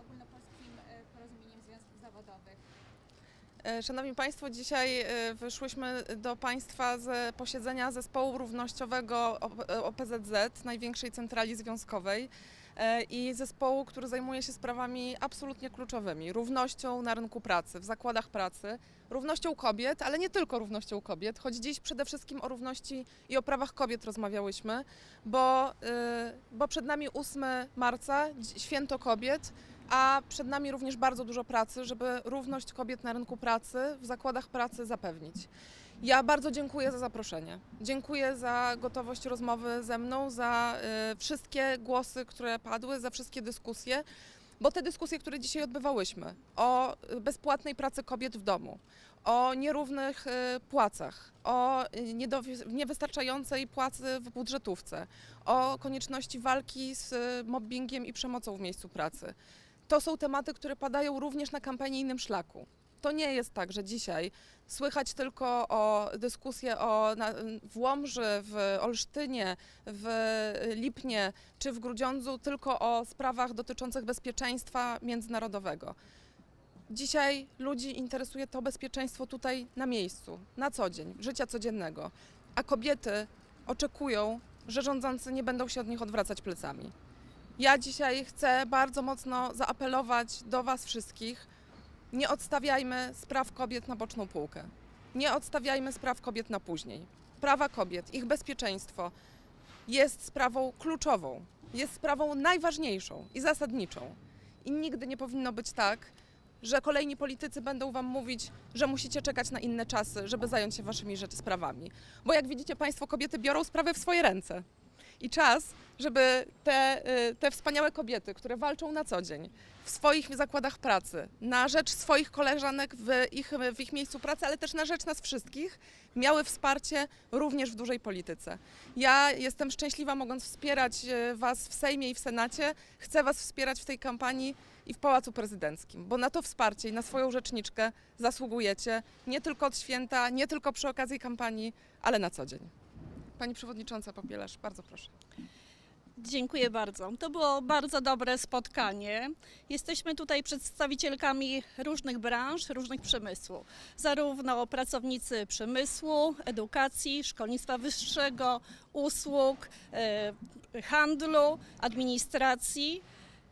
ogólnopolskim e, porozumieniem związków zawodowych. E, Szanowni Państwo, dzisiaj e, wyszłyśmy do Państwa z posiedzenia zespołu równościowego OPZZ, największej centrali związkowej i zespołu, który zajmuje się sprawami absolutnie kluczowymi. Równością na rynku pracy, w zakładach pracy, równością kobiet, ale nie tylko równością kobiet, choć dziś przede wszystkim o równości i o prawach kobiet rozmawiałyśmy, bo, bo przed nami 8 marca, święto kobiet, a przed nami również bardzo dużo pracy, żeby równość kobiet na rynku pracy, w zakładach pracy zapewnić. Ja bardzo dziękuję za zaproszenie. Dziękuję za gotowość rozmowy ze mną, za y, wszystkie głosy, które padły, za wszystkie dyskusje, bo te dyskusje, które dzisiaj odbywałyśmy o y, bezpłatnej pracy kobiet w domu, o nierównych y, płacach, o y, niewystarczającej płacy w budżetówce, o konieczności walki z mobbingiem i przemocą w miejscu pracy to są tematy, które padają również na kampanijnym szlaku. To nie jest tak, że dzisiaj słychać tylko o dyskusję o, na, w Łomży, w Olsztynie, w Lipnie czy w Grudziądzu tylko o sprawach dotyczących bezpieczeństwa międzynarodowego. Dzisiaj ludzi interesuje to bezpieczeństwo tutaj na miejscu, na co dzień, życia codziennego, a kobiety oczekują, że rządzący nie będą się od nich odwracać plecami. Ja dzisiaj chcę bardzo mocno zaapelować do Was wszystkich. Nie odstawiajmy spraw kobiet na boczną półkę. Nie odstawiajmy spraw kobiet na później. Prawa kobiet, ich bezpieczeństwo jest sprawą kluczową, jest sprawą najważniejszą i zasadniczą. I nigdy nie powinno być tak, że kolejni politycy będą Wam mówić, że musicie czekać na inne czasy, żeby zająć się Waszymi rzeczy sprawami. Bo jak widzicie Państwo, kobiety biorą sprawy w swoje ręce. I czas, żeby te, y, te wspaniałe kobiety, które walczą na co dzień w swoich zakładach pracy, na rzecz swoich koleżanek w ich, w ich miejscu pracy, ale też na rzecz nas wszystkich, miały wsparcie również w dużej polityce. Ja jestem szczęśliwa, mogąc wspierać y, Was w Sejmie i w Senacie. Chcę Was wspierać w tej kampanii i w Pałacu Prezydenckim, bo na to wsparcie i na swoją rzeczniczkę zasługujecie nie tylko od święta, nie tylko przy okazji kampanii, ale na co dzień. Pani Przewodnicząca Popielasz, bardzo proszę. Dziękuję bardzo. To było bardzo dobre spotkanie. Jesteśmy tutaj przedstawicielkami różnych branż, różnych przemysłów. Zarówno pracownicy przemysłu, edukacji, szkolnictwa wyższego, usług, e, handlu, administracji.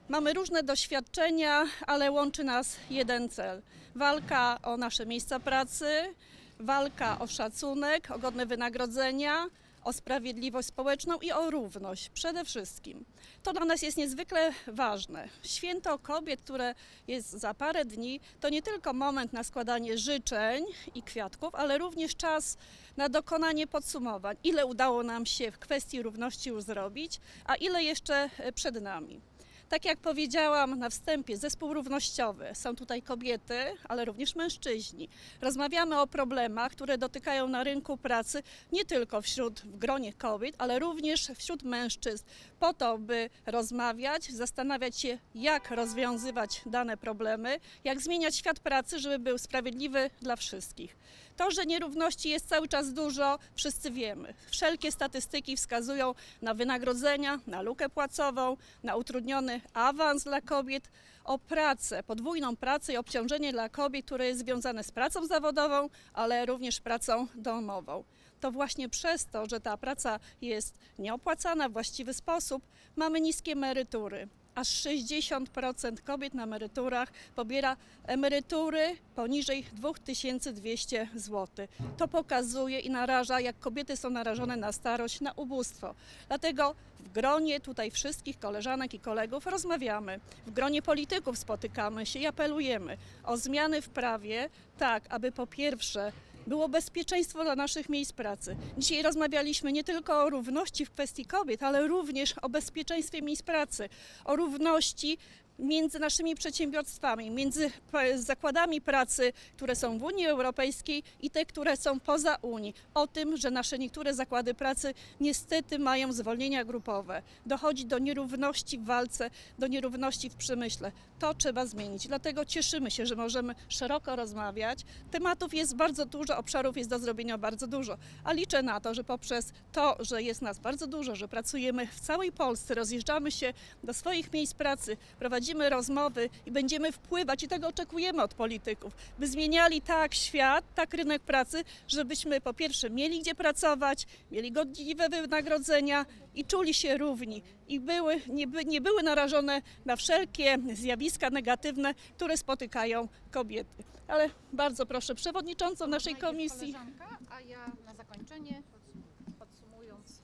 Mamy różne doświadczenia, ale łączy nas jeden cel: walka o nasze miejsca pracy, walka o szacunek, o godne wynagrodzenia, o sprawiedliwość społeczną i o równość przede wszystkim. To dla nas jest niezwykle ważne. Święto kobiet, które jest za parę dni, to nie tylko moment na składanie życzeń i kwiatków, ale również czas na dokonanie podsumowań, ile udało nam się w kwestii równości już zrobić, a ile jeszcze przed nami. Tak jak powiedziałam na wstępie, zespół równościowy. Są tutaj kobiety, ale również mężczyźni. Rozmawiamy o problemach, które dotykają na rynku pracy nie tylko wśród w gronie kobiet, ale również wśród mężczyzn, po to, by rozmawiać, zastanawiać się, jak rozwiązywać dane problemy, jak zmieniać świat pracy, żeby był sprawiedliwy dla wszystkich. To, że nierówności jest cały czas dużo, wszyscy wiemy. Wszelkie statystyki wskazują na wynagrodzenia, na lukę płacową, na utrudniony awans dla kobiet, o pracę, podwójną pracę i obciążenie dla kobiet, które jest związane z pracą zawodową, ale również pracą domową. To właśnie przez to, że ta praca jest nieopłacana w właściwy sposób, mamy niskie emerytury. Aż 60% kobiet na emeryturach pobiera emerytury poniżej 2200 zł. To pokazuje i naraża, jak kobiety są narażone na starość, na ubóstwo. Dlatego w gronie tutaj wszystkich koleżanek i kolegów rozmawiamy. W gronie polityków spotykamy się i apelujemy o zmiany w prawie, tak aby po pierwsze było bezpieczeństwo dla naszych miejsc pracy. Dzisiaj rozmawialiśmy nie tylko o równości w kwestii kobiet, ale również o bezpieczeństwie miejsc pracy, o równości między naszymi przedsiębiorstwami, między zakładami pracy, które są w Unii Europejskiej i te, które są poza Unii. O tym, że nasze niektóre zakłady pracy niestety mają zwolnienia grupowe. Dochodzi do nierówności w walce, do nierówności w przemyśle. To trzeba zmienić. Dlatego cieszymy się, że możemy szeroko rozmawiać. Tematów jest bardzo dużo, obszarów jest do zrobienia bardzo dużo, a liczę na to, że poprzez to, że jest nas bardzo dużo, że pracujemy w całej Polsce, rozjeżdżamy się do swoich miejsc pracy, prowadzimy prowadzimy rozmowy i będziemy wpływać i tego oczekujemy od polityków, by zmieniali tak świat, tak rynek pracy, żebyśmy po pierwsze mieli gdzie pracować, mieli godziwe wynagrodzenia i czuli się równi i były, nie, by, nie były narażone na wszelkie zjawiska negatywne, które spotykają kobiety. Ale bardzo proszę przewodniczącą naszej komisji. koleżanka, A ja na zakończenie podsumując.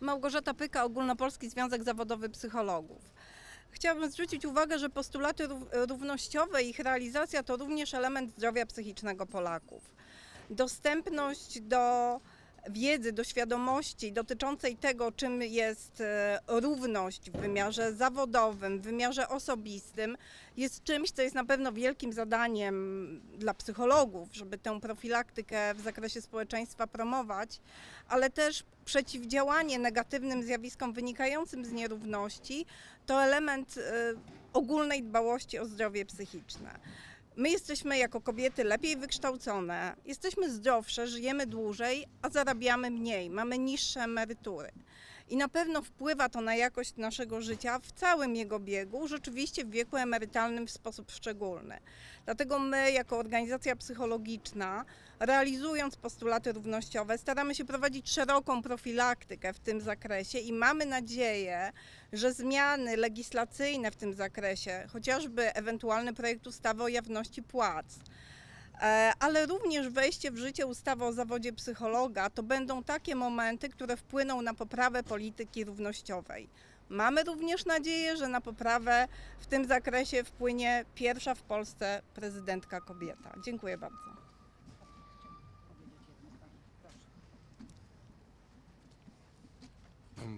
Małgorzata Pyka, Ogólnopolski Związek Zawodowy Psychologów. Chciałabym zwrócić uwagę, że postulaty rów- równościowe i ich realizacja to również element zdrowia psychicznego Polaków. Dostępność do wiedzy, do świadomości dotyczącej tego, czym jest e, równość w wymiarze zawodowym, w wymiarze osobistym, jest czymś, co jest na pewno wielkim zadaniem dla psychologów, żeby tę profilaktykę w zakresie społeczeństwa promować, ale też przeciwdziałanie negatywnym zjawiskom wynikającym z nierówności to element e, ogólnej dbałości o zdrowie psychiczne. My jesteśmy jako kobiety lepiej wykształcone, jesteśmy zdrowsze, żyjemy dłużej, a zarabiamy mniej, mamy niższe emerytury. I na pewno wpływa to na jakość naszego życia w całym jego biegu, rzeczywiście w wieku emerytalnym w sposób szczególny. Dlatego my, jako organizacja psychologiczna, realizując postulaty równościowe, staramy się prowadzić szeroką profilaktykę w tym zakresie i mamy nadzieję, że zmiany legislacyjne w tym zakresie, chociażby ewentualny projekt ustawy o jawności płac, ale również wejście w życie ustawy o zawodzie psychologa, to będą takie momenty, które wpłyną na poprawę polityki równościowej. Mamy również nadzieję, że na poprawę w tym zakresie wpłynie pierwsza w Polsce prezydentka kobieta. Dziękuję bardzo.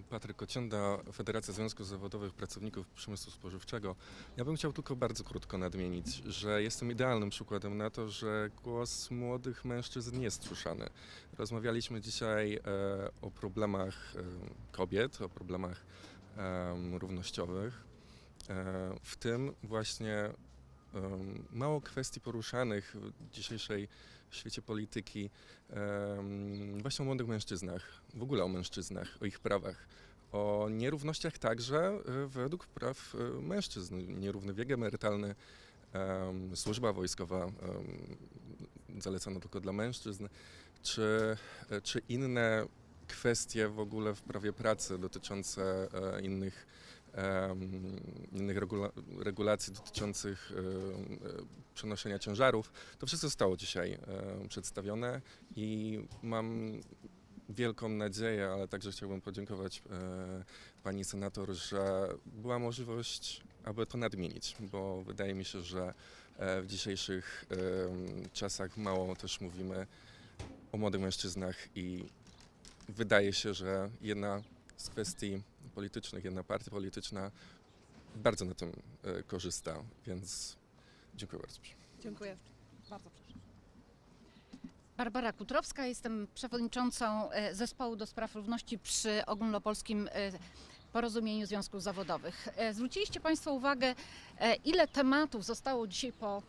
Patryk Kociąda, Federacja Związków Zawodowych Pracowników Przemysłu Spożywczego. Ja bym chciał tylko bardzo krótko nadmienić, że jestem idealnym przykładem na to, że głos młodych mężczyzn jest słyszany. Rozmawialiśmy dzisiaj e, o problemach e, kobiet, o problemach em, równościowych, e, w tym właśnie mało kwestii poruszanych w dzisiejszej świecie polityki właśnie o młodych mężczyznach, w ogóle o mężczyznach, o ich prawach, o nierównościach także e, według praw e, mężczyzn. Nierówny wiek emerytalny, em, służba wojskowa zalecana tylko dla mężczyzn, czy, e, czy inne kwestie w ogóle w prawie pracy dotyczące innych, innych regula- regulacji dotyczących e, przenoszenia ciężarów. To wszystko zostało dzisiaj przedstawione i mam wielką nadzieję, ale także chciałbym podziękować e, pani senator, że była możliwość, aby to nadmienić, bo wydaje mi się, że e, w dzisiejszych czasach mało też mówimy o młodych mężczyznach i wydaje się, że jedna z kwestii politycznych, jedna partia polityczna bardzo na tym e, korzysta, więc dziękuję bardzo. Dziękuję. Bardzo proszę. Barbara Kutrowska, jestem przewodniczącą e, zespołu do spraw równości przy ogólnopolskim e, porozumieniu związków zawodowych. Zwróciliście Państwo uwagę, ile tematów zostało dzisiaj po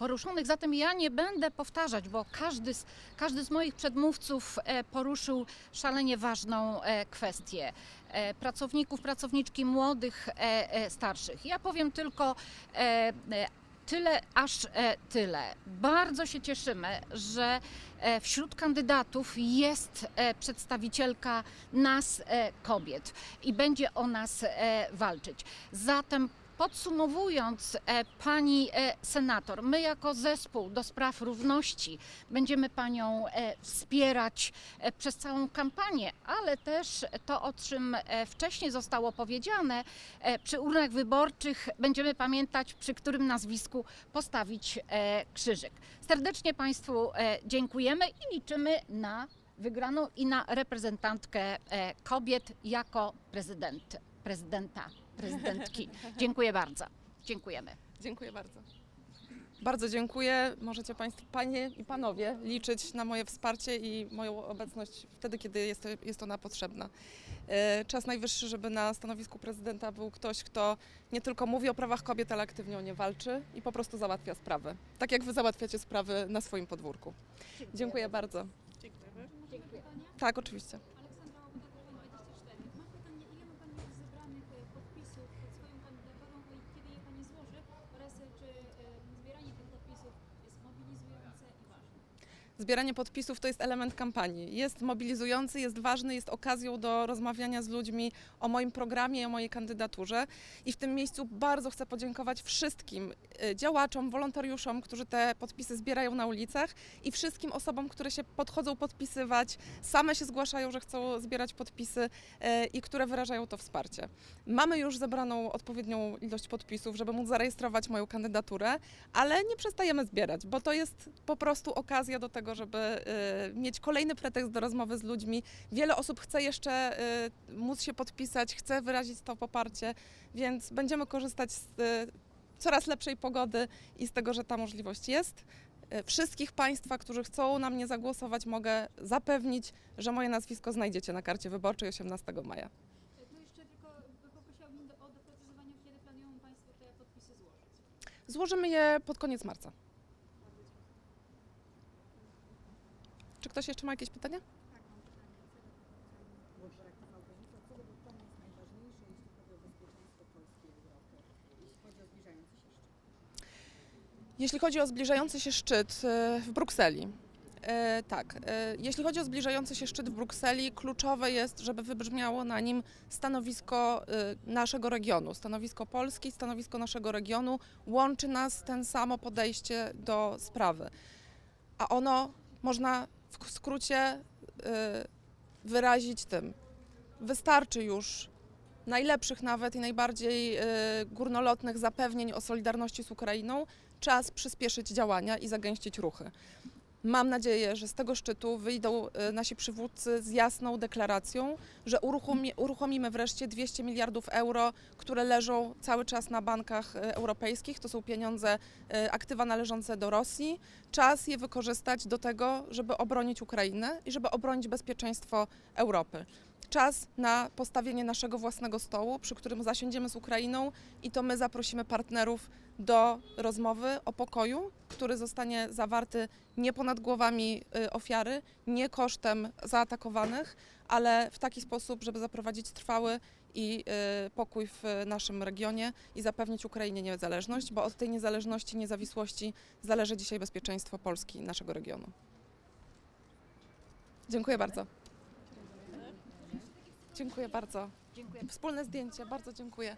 poruszonych, zatem ja nie będę powtarzać, bo każdy z, każdy z moich przedmówców e, poruszył szalenie ważną e, kwestię e, pracowników, pracowniczki młodych, starszych. Ja powiem tylko tyle, aż tyle. Bardzo się cieszymy, że wśród kandydatów jest przedstawicielka nas, kobiet, i będzie o nas walczyć. Zatem Podsumowując, e, pani e, senator, my jako zespół do spraw równości będziemy panią e, wspierać przez całą kampanię, ale też to, o czym wcześniej zostało powiedziane, przy urnach wyborczych będziemy pamiętać, przy którym nazwisku postawić krzyżyk. Serdecznie Państwu dziękujemy i liczymy na wygraną i na reprezentantkę kobiet jako prezydent, prezydenta, prezydentki. Dziękuję bardzo. Dziękujemy. Dziękuję bardzo. Bardzo dziękuję. Możecie Państwo, Panie i Panowie, liczyć na moje wsparcie i moją obecność wtedy, kiedy jest, jest ona potrzebna. E, Czas najwyższy, żeby na stanowisku prezydenta był ktoś, kto nie tylko mówi o prawach kobiet, ale aktywnie o nie walczy i po prostu załatwia sprawy. Tak jak Wy załatwiacie sprawy na swoim podwórku. Dziękuję bardzo. Tak, oczywiście. Aleksandra Łagoda, TVN 24. Mam pytanie, ile ma Pani już zebranych e, podpisów pod swoją kandydaturą i kiedy Zbieranie podpisów to jest element kampanii. Jest mobilizujący, jest ważny, jest okazją do rozmawiania z ludźmi o moim programie i o mojej kandydaturze. I w tym miejscu bardzo chcę podziękować wszystkim y, działaczom, wolontariuszom, którzy te podpisy zbierają na ulicach i wszystkim osobom, które się podchodzą podpisywać, same się zgłaszają, że chcą zbierać podpisy y, i które wyrażają to wsparcie. Mamy już zebraną odpowiednią ilość podpisów, żeby móc zarejestrować moją kandydaturę, ale nie przestajemy zbierać, bo to jest po prostu okazja do tego, żeby y, mieć kolejny pretekst do rozmowy z ludźmi. Wiele osób chce jeszcze y, móc się podpisać, chce wyrazić to poparcie, więc będziemy korzystać z y, coraz lepszej pogody i z tego, że ta możliwość jest. Wszystkich Państwa, którzy chcą na mnie zagłosować, mogę zapewnić, że moje nazwisko znajdziecie na karcie wyborczej 18 maja. No jeszcze tylko poprosiłabym do- o doprecyzowanie, kiedy planują Państwo te podpisy złożyć. Złożymy je pod koniec marca. Czy ktoś jeszcze ma jakieś pytania? Jeśli chodzi o zbliżający się szczyt e, w Brukseli, e, tak, e, jeśli chodzi o zbliżający się szczyt w Brukseli, kluczowe jest, żeby wybrzmiało na nim stanowisko naszego regionu, stanowisko Polski, stanowisko naszego regionu. Łączy nas ten samo podejście do sprawy. A ono można w skrócie y, wyrazić tym. Wystarczy już najlepszych nawet i najbardziej y, górnolotnych zapewnień o solidarności z Ukrainą. Czas przyspieszyć działania i zagęścić ruchy. Mam nadzieję, że z tego szczytu wyjdą y, nasi przywódcy z jasną deklaracją, że uruchomi, uruchomimy wreszcie 200 miliardów euro, które leżą cały czas na bankach y, europejskich. To są pieniądze, y, aktywa należące do Rosji. Czas je wykorzystać do tego, żeby obronić Ukrainę i żeby obronić bezpieczeństwo Europy. Czas na postawienie naszego własnego stołu, przy którym zasiądziemy z Ukrainą i to my zaprosimy partnerów do rozmowy o pokoju, który zostanie zawarty nie ponad głowami y, ofiary, nie kosztem zaatakowanych, ale w taki sposób, żeby zaprowadzić trwały i y, pokój w naszym regionie i zapewnić Ukrainie niezależność, bo od tej niezależności, niezawisłości zależy dzisiaj bezpieczeństwo Polski naszego regionu. Dziękuję bardzo. Dziękuję bardzo. Dziękuję. Wspólne zdjęcie, bardzo dziękuję.